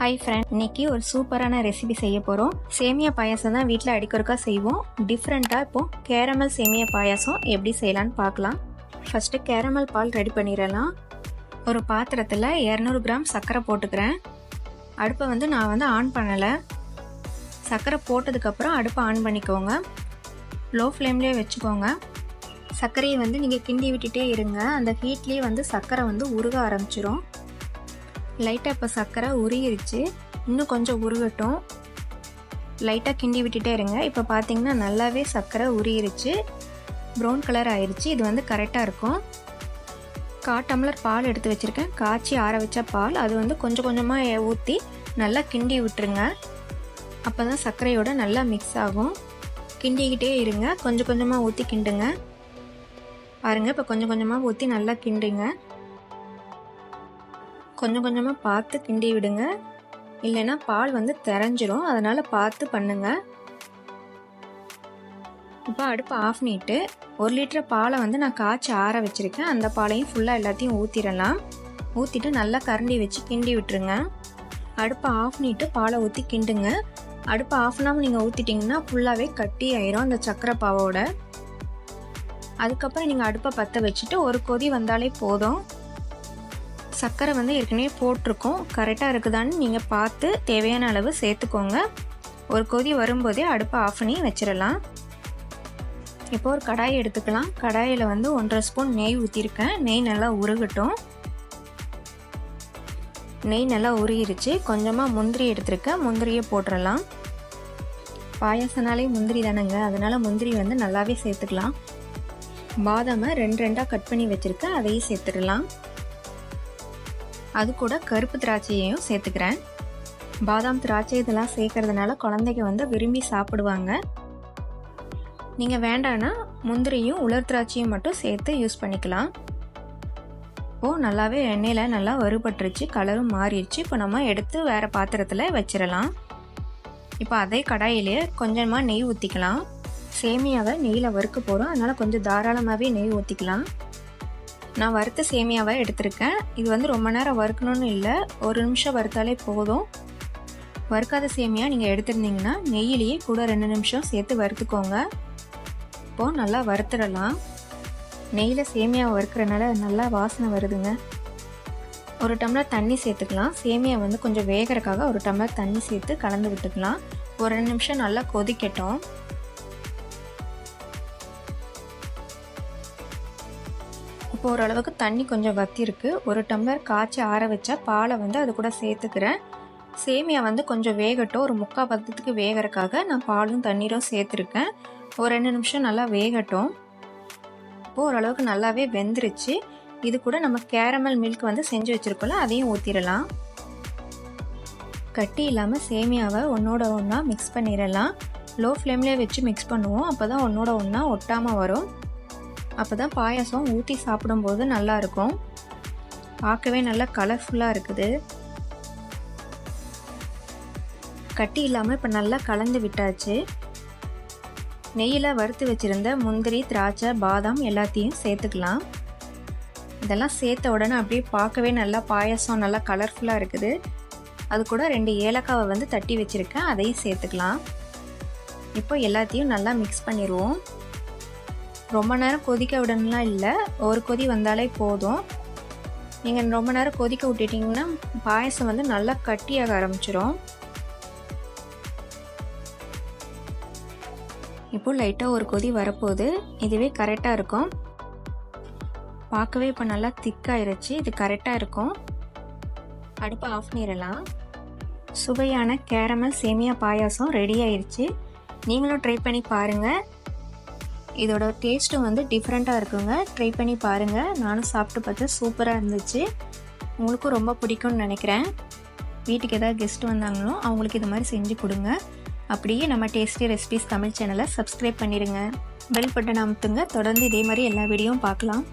Hi friend இன்னைக்கு ஒரு சூப்பரான ரெசிபி செய்ய போகிறோம் சேமியா பாயாசம் தான் வீட்டில் அடிக்கொருக்கா செய்வோம். டிஃப்ரெண்ட்டாக இப்போ கேரமல் சேமியா பாயாசம் எப்படி செய்யலான்னு பார்க்கலாம். ஃபஸ்ட்டு கேரமல் பால் ரெடி பண்ணிடலாம். ஒரு பாத்திரத்தில் இரநூறு கிராம் சர்க்கரை போட்டுக்கிறேன். அடுப்பை வந்து நான் வந்து ஆன் பண்ணலை. சர்க்கரை போட்டதுக்கப்புறம் அடுப்பை ஆன் பண்ணிக்கோங்க. லோ ஃப்ளேம்லேயே வச்சுக்கோங்க. சர்க்கரையை வந்து நீங்கள் கிண்டி விட்டுட்டே இருங்க. அந்த ஹீட்லேயே வந்து சர்க்கரை வந்து உருக ஆரம்பிச்சிரும். லைட்டாக இப்போ சர்க்கரை உருகிருச்சு. இன்னும் கொஞ்சம் உருகட்டும். லைட்டாக கிண்டி விட்டுட்டே இருங்க. இப்போ பார்த்தீங்கன்னா நல்லாவே சர்க்கரை உருகிருச்சு. ப்ரௌன் கலர் ஆயிடுச்சு இது வந்து கரெக்டாக இருக்கும். கா டம்ளர் பால் எடுத்து வச்சுருக்கேன். காய்ச்சி ஆற வச்ச பால். அது வந்து கொஞ்சம் கொஞ்சமாக ஊற்றி நல்லா கிண்டி விட்டுருங்க. அப்போ தான் சர்க்கரையோட நல்லா மிக்ஸ் ஆகும். கிண்டிக்கிட்டே இருங்க. கொஞ்சம் கொஞ்சமாக ஊற்றி கிண்டுங்க. பாருங்கள் இப்போ கொஞ்சம் கொஞ்சமாக ஊற்றி நல்லா கிண்டுங்க. கொஞ்சம் கொஞ்சமாக பார்த்து கிண்டி விடுங்க. இல்லைன்னா பால் வந்து தெரிஞ்சிரும். அதனால் பார்த்து பண்ணுங்கள் இப்போ அடுப்பை ஆஃப் பண்ணிட்டு ஒரு லிட்டர் பாலை வந்து நான் காய்ச்சி ஆற வச்சுருக்கேன். அந்த பாலையும் ஃபுல்லாக எல்லாத்தையும் ஊற்றிடலாம் ஊற்றிட்டு நல்லா கரண்டி வச்சு கிண்டி விட்டுருங்க. அடுப்பை ஆஃப் பண்ணிட்டு பாலை ஊற்றி கிண்டுங்க. அடுப்பை ஆஃப் பண்ணாமல் நீங்கள் ஊற்றிட்டிங்கன்னா ஃபுல்லாகவே கட்டி ஆயிரும் அந்த சக்கரை பாவோட. அதுக்கப்புறம் நீங்கள் அடுப்பை பற்ற வச்சுட்டு ஒரு கொதி வந்தாலே போதும். சர்க்கரை வந்து ஏற்கனவே போட்டிருக்கோம். கரெக்டாக இருக்குதான்னு நீங்கள் பார்த்து தேவையான அளவு சேர்த்துக்கோங்க. ஒரு கொதி வரும்போதே அடுப்பை ஆஃப் பண்ணி வச்சிடலாம். இப்போ ஒரு கடாய் எடுத்துக்கலாம். கடாயில் வந்து ஒன்றரை ஸ்பூன் நெய் ஊற்றிருக்கேன் நெய் நல்லா உருகட்டும். நெய் நல்லா உருகிருச்சு. கொஞ்சமாக முந்திரி எடுத்துருக்கேன். முந்திரியை போட்டுடலாம் பாயசனாலே முந்திரி தானேங்க. அதனால் முந்திரி வந்து நல்லாவே சேர்த்துக்கலாம். பாதாமை ரெண்டு ரெண்டாக கட் பண்ணி வச்சுருக்கேன். அதையும் சேர்த்துடலாம். அது கூட கருப்பு திராட்சையையும் சேர்த்துக்கிறேன். பாதாம் திராட்சை இதெல்லாம் சேர்க்கறதுனால குழந்தைங்க வந்து விரும்பி சாப்பிடுவாங்க. நீங்கள் வேண்டான்னா முந்திரியும் உலர் திராட்சையும் மட்டும் சேர்த்து யூஸ் பண்ணிக்கலாம். இப்போது நல்லாவே எண்ணெயில் நல்லா வறுபட்டுருச்சு கலரும் மாறிடுச்சு. இப்போ நம்ம எடுத்து வேறு பாத்திரத்தில் வச்சிடலாம். இப்போ அதே கடாயிலே கொஞ்சமாக நெய் ஊற்றிக்கலாம் சேமியாவை நெய்யில் வறுக்க போகிறோம் அதனால் கொஞ்சம் தாராளமாகவே நெய் ஊற்றிக்கலாம் நான் வறுத்த சேமியாவை எடுத்திருக்கேன். இது வந்து ரொம்ப நேரம் வறுக்கணும்னு இல்லை. ஒரு நிமிஷம் வறுத்தாலே போதும். வறுக்காத சேமியா நீங்கள் எடுத்திருந்தீங்கன்னா நெய்யிலேயே கூட ரெண்டு நிமிஷம் சேர்த்து வறுத்துக்கோங்க. இப்போது நல்லா வறுத்துடலாம். நெய்யில் சேமியா வறுக்கிறனால நல்லா வாசனை வருதுங்க. ஒரு டம்ளர் தண்ணி சேர்த்துக்கலாம். சேமியா வந்து கொஞ்சம் வேகிறக்காக ஒரு டம்ளர் தண்ணி சேர்த்து கலந்து விட்டுக்கலாம். ஒரு ரெண்டு நிமிஷம் நல்லா கொதிக்கட்டும். இப்போ ஓரளவுக்கு தண்ணி கொஞ்சம் வத்திருக்கு. ஒரு டம்ளர் காய்ச்சி ஆற வச்ச பாலை வந்து அது கூட சேர்த்துக்கிறேன். சேமியா வந்து கொஞ்சம் வேகட்டும். ஒரு முக்கால் பதத்துக்கு வேகிறதுக்காக நான் பாலும் தண்ணீரும் சேர்த்துருக்கேன். ஒரு ரெண்டு நிமிஷம் நல்லா வேகட்டும். இப்போது ஓரளவுக்கு நல்லாவே வெந்துருச்சு. இது கூட நம்ம கேரமல் மில்க் வந்து செஞ்சு வச்சுருக்கோம்ல அதையும் ஊற்றிடலாம் கட்டி இல்லாமல் சேமியாவை ஒன்றோட ஒன்றா மிக்ஸ் பண்ணிடலாம். லோ ஃப்ளேம்லேயே வச்சு மிக்ஸ் பண்ணுவோம். அப்போ தான் ஒன்றோட ஒன்றா ஒட்டாமல் வரும். அப்போ தான் பாயாசம் ஊற்றி சாப்பிடும்போது நல்லாயிருக்கும். பார்க்கவே நல்லா கலர்ஃபுல்லாக இருக்குது. கட்டி இல்லாமல் இப்போ நல்லா கலந்து விட்டாச்சு. நெய்யில் வறுத்து வச்சுருந்த முந்திரி திராட்சை பாதாம் எல்லாத்தையும் சேர்த்துக்கலாம். இதெல்லாம் சேர்த்த உடனே அப்படியே பார்க்கவே நல்லா பாயாசம் நல்லா கலர்ஃபுல்லாக இருக்குது. அது கூட ரெண்டு ஏலக்காவை வந்து தட்டி வச்சுருக்கேன் அதையும் சேர்த்துக்கலாம். இப்போ எல்லாத்தையும் நல்லா மிக்ஸ் பண்ணிடுவோம் ரொம்ப நேரம் கொதிக்க விடணும்லாம் இல்லை. ஒரு கொதி வந்தாலே போதும். நீங்கள் ரொம்ப நேரம் கொதிக்க விட்டுட்டிங்கன்னா பாயசம் வந்து நல்லா கட்டியாக ஆரம்பிச்சிடும் இப்போ லைட்டாக ஒரு கொதி வரப்போகுது. இதுவே கரெக்டாக இருக்கும். பார்க்கவே இப்போ நல்லா திக்காயிருச்சு இது கரெக்டாக இருக்கும். அடுப்பை ஆஃப் பண்ணிடலாம். சுவையான கேரமல் சேமியா பாயாசம் ரெடி ஆயிடுச்சு நீங்களும் ட்ரை பண்ணி பாருங்கள் இதோட டேஸ்ட்டும் வந்து டிஃப்ரெண்ட்டாக இருக்குங்க. ட்ரை பண்ணி பாருங்கள் நானும் சாப்பிட்டு பார்த்து சூப்பராக இருந்துச்சு. உங்களுக்கும் ரொம்ப பிடிக்கும்னு நினைக்கிறேன். வீட்டுக்கு ஏதாவது கெஸ்ட் வந்தாங்களோ அவங்களுக்கு இது மாதிரி செஞ்சு கொடுங்க. அப்படியே நம்ம டேஸ்டி ரெசிபிஸ் தமிழ் சேனலை சப்ஸ்கிரைப் பண்ணிடுங்க. பெல் பட்டன் அமுத்துங்க. தொடர்ந்து இதே மாதிரி எல்லா வீடியோவும் பார்க்கலாம்.